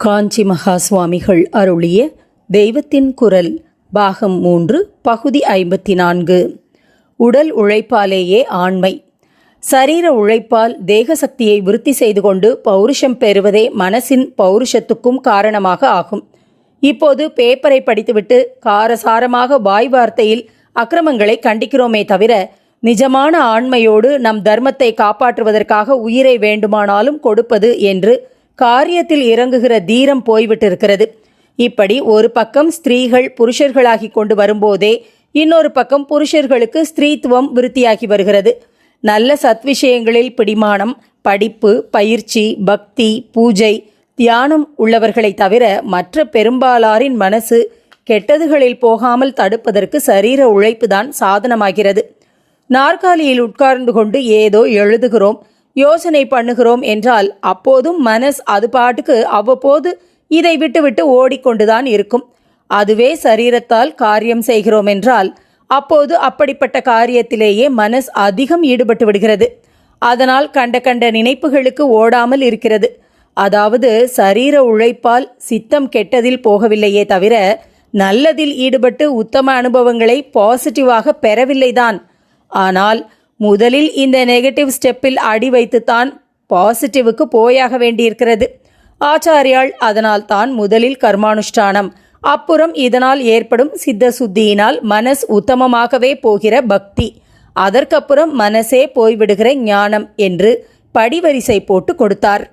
காஞ்சி மகா சுவாமிகள் அருளிய தெய்வத்தின் குரல் பாகம் மூன்று பகுதி ஐம்பத்தி நான்கு உடல் உழைப்பாலேயே ஆண்மை. சரீர உழைப்பால் தேக சக்தியை விருத்தி செய்து கொண்டு பௌருஷம் பெறுவதே மனசின் பௌருஷத்துக்கும் காரணமாக ஆகும். இப்போது பேப்பரை படித்துவிட்டு காரசாரமாக வாய் வார்த்தையில் அக்கிரமங்களை கண்டிக்கிறோமே தவிர நிஜமான ஆண்மையோடு நம் தர்மத்தை காப்பாற்றுவதற்காக உயிரை வேண்டுமானாலும் கொடுப்பது என்று காரியத்தில் இறங்குகிற தீரம் போய்விட்டிருக்கிறது. இப்படி ஒரு பக்கம் ஸ்திரீகள் புருஷர்களாகி கொண்டு வரும்போதே இன்னொரு பக்கம் புருஷர்களுக்கு ஸ்திரீத்துவம் விருத்தியாகி வருகிறது. நல்ல சத்விஷயங்களில் பிடிமானம் படிப்பு பயிற்சி பக்தி பூஜை தியானம் உள்ளவர்களை தவிர மற்ற பெரும்பாலாரின் மனசு கெட்டதுகளில் போகாமல் தடுப்பதற்கு சரீர உழைப்புதான் சாதனமாகிறது. நாற்காலியில் உட்கார்ந்து கொண்டு ஏதோ எழுதுகிறோம். யோசனை பண்ணுகிறோம் என்றால் அப்போதும் மனஸ் அது பாட்டுக்கு அவ்வப்போது இதை விட்டுவிட்டு ஓடிக்கொண்டுதான் இருக்கும். அதுவே சரீரத்தால் காரியம் செய்கிறோம் என்றால் அப்போது அப்படிப்பட்ட காரியத்திலேயே மனஸ் அதிகம் ஈடுபட்டு விடுகிறது. அதனால் கண்ட கண்ட நினைப்புகளுக்கு ஓடாமல் இருக்கிறது. அதாவது சரீர உழைப்பால் சித்தம் கெட்டதில் போகவில்லையே தவிர நல்லதில் ஈடுபட்டு உத்தம அனுபவங்களை பாசிட்டிவாக பெறவில்லைதான். ஆனால் முதலில் இந்த நெகட்டிவ் ஸ்டெப்பில் அடி வைத்துத்தான் பாசிட்டிவுக்கு போயாக வேண்டியிருக்கிறது. ஆச்சாரியாள் அதனால் தான் முதலில் கர்மானுஷ்டானம். அப்புறம் இதனால் ஏற்படும் சித்த சுத்தியினால் மனஸ் உத்தமமாகவே போகிற பக்தி. அதற்கப்புறம் மனசே போய்விடுகிற ஞானம் என்று படிவரிசை போட்டு கொடுத்தார்.